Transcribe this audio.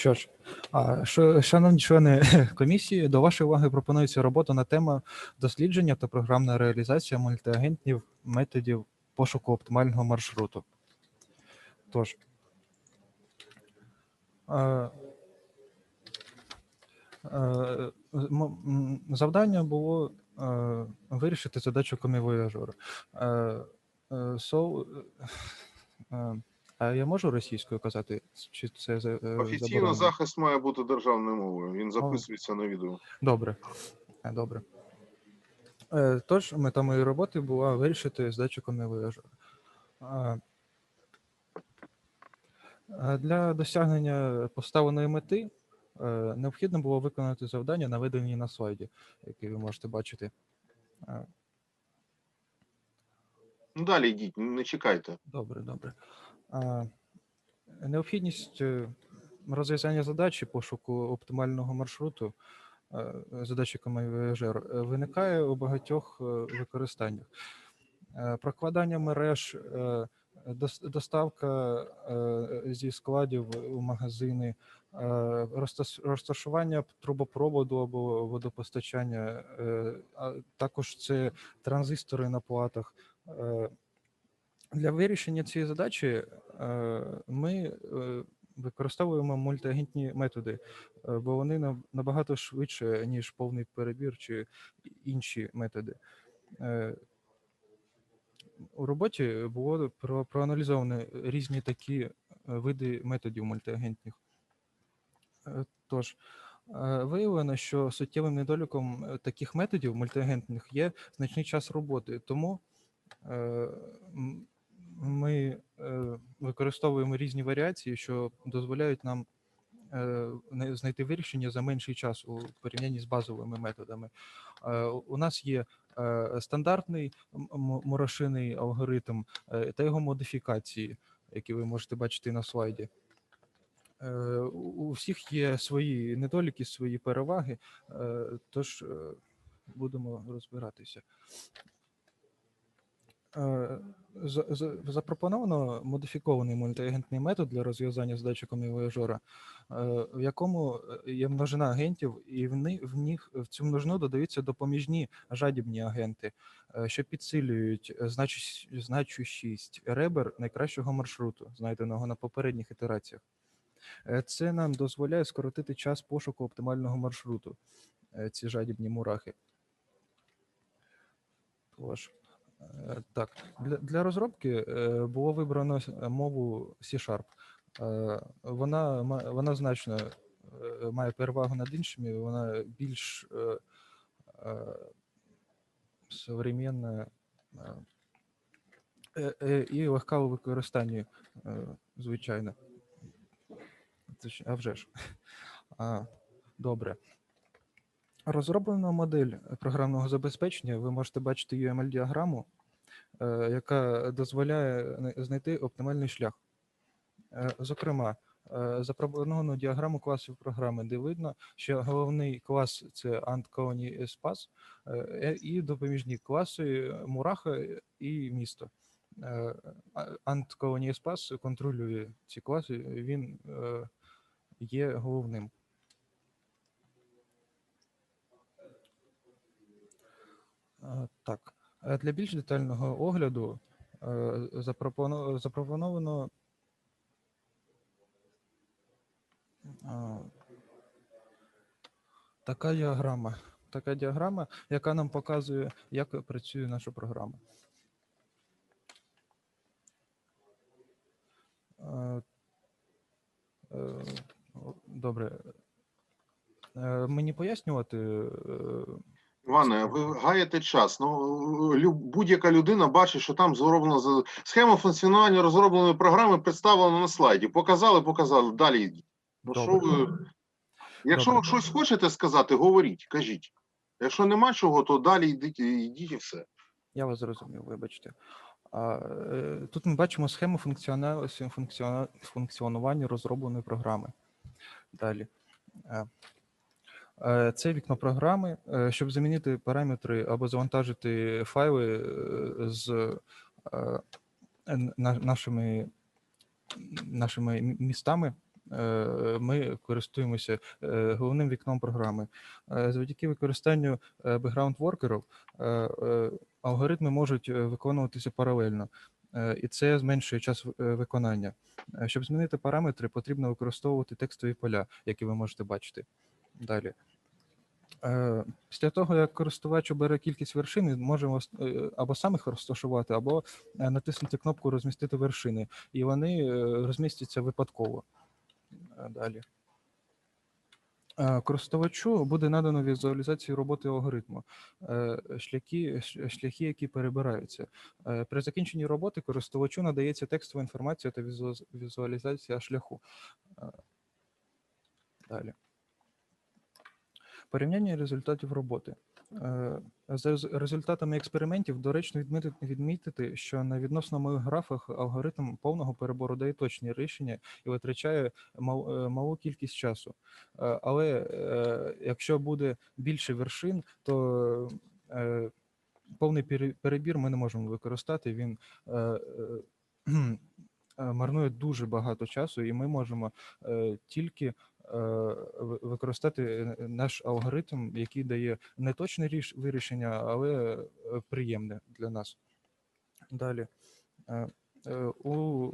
Що ж, шановні члени комісії, до вашої уваги пропонується робота на тему дослідження та програмна реалізація мультиагентів методів пошуку оптимального маршруту. Тож, завдання було вирішити задачу комівояжора. So, а я можу російською казати? Чи це за- е, Офіційно заборонено? захист має бути державною мовою. Він записується на відео. Добре. Е, Добре. Е, Тож, мета моєї роботи була вирішити здачу комівояжора. Для досягнення поставленої мети е, необхідно було виконати завдання, наведені на слайді, який ви можете бачити. Е, Ну далі йдіть, не чекайте. Добре, добре. Необхідність е, розв'язання задачі пошуку оптимального маршруту е, задачі комівояжер е, виникає у багатьох використаннях. Прокладання мереж, доставка зі складів у магазини, розташування трубопроводу або водопостачання, а також це транзистори на платах. Для вирішення цієї задачі е, ми е, використовуємо мультиагентні методи, е, бо вони набагато швидше, ніж повний перебір чи інші методи. У роботі було про- проаналізовані різні такі види методів мультиагентних. Тож, виявлено, що суттєвим недоліком таких методів мультиагентних є значний час роботи. Тому ми е, використовуємо різні варіації, що дозволяють нам е, знайти вирішення за менший час у порівнянні з базовими методами. Е, У нас є стандартний морошиний алгоритм та його модифікації, які ви можете бачити на слайді. У всіх є свої недоліки, свої переваги, тож будемо розбиратися. Е, за- за- Запропоновано модифікований мультиагентний метод для розв'язання задачі комівояжора, е, в якому е, є множина агентів, і в них в них в цю множину додаються допоміжні жадібні агенти, що підсилюють значущість ребер найкращого маршруту, знайденого на попередніх ітераціях. Це нам дозволяє скоротити час пошуку оптимального маршруту. Ці жадібні мурахи. Тож, так, для, для розробки е, було вибрано е, мову C-Sharp. Е, Вона, вона значно е, має перевагу над іншими, вона більш е, е, современна е, е, е, і легка у використанні, е, звичайно. А вже ж. Добре. Розроблена модель програмного забезпечення. Ви можете бачити UML-діаграму, е, яка дозволяє знайти оптимальний шлях. Е, Зокрема, е, запропоновано діаграму класів програми, де видно, що головний клас це AntColony е, і допоміжні класи Мураха і місто. AntColony Espace контролює ці класи, він є головним. Так, Е, для більш детального огляду е, запропоновано така діаграма. Така діаграма, яка нам показує, як працює наша програма. Е, Добре. Мені пояснювати. Е, Іване, ви гаєте час. Ну будь-яка людина бачить, що там зроблено схема функціонування розробленої програми представлена на слайді. Показали, показали. Далі йдіть. Ну що ви? Якщо Добре. ви щось хочете сказати, говоріть, кажіть. Якщо нема чого, то далі йдіть, йдіть і все. Я вас зрозумів, вибачте. Е, Тут ми бачимо схему функціонування розробленої програми. Далі. Е, Це вікно програми. Е, Щоб замінити параметри або завантажити файли е, з нашими, нашими містами, ми користуємося головним вікном програми. Завдяки використанню бекграунд-воркерів алгоритми можуть виконуватися паралельно, і це зменшує час виконання. Щоб змінити параметри, потрібно використовувати текстові поля, які ви можете бачити далі. Е, Після того, як користувач обере кількість вершин, він може е, або сам їх розташувати, або е, натиснути кнопку Розмістити вершини, і вони розмістяться випадково. Далі. Користувачу буде надано візуалізацію роботи алгоритму, шляхи, шляхи, які перебираються. При закінченні роботи користувачу надається текстова інформація та візуалізація шляху. Далі. Порівняння результатів роботи. Е, За результатами експериментів доречно відмітити, що на відносно малих графах алгоритм повного перебору дає точні рішення і витрачає е, малу кількість часу. Е, Але якщо буде більше вершин, то повний перебір ми не можемо використати. Він марнує дуже багато часу, і ми можемо тільки використати е, наш алгоритм, який дає не точне ріш- вирішення, але е, приємне для нас. Далі. Е, е, У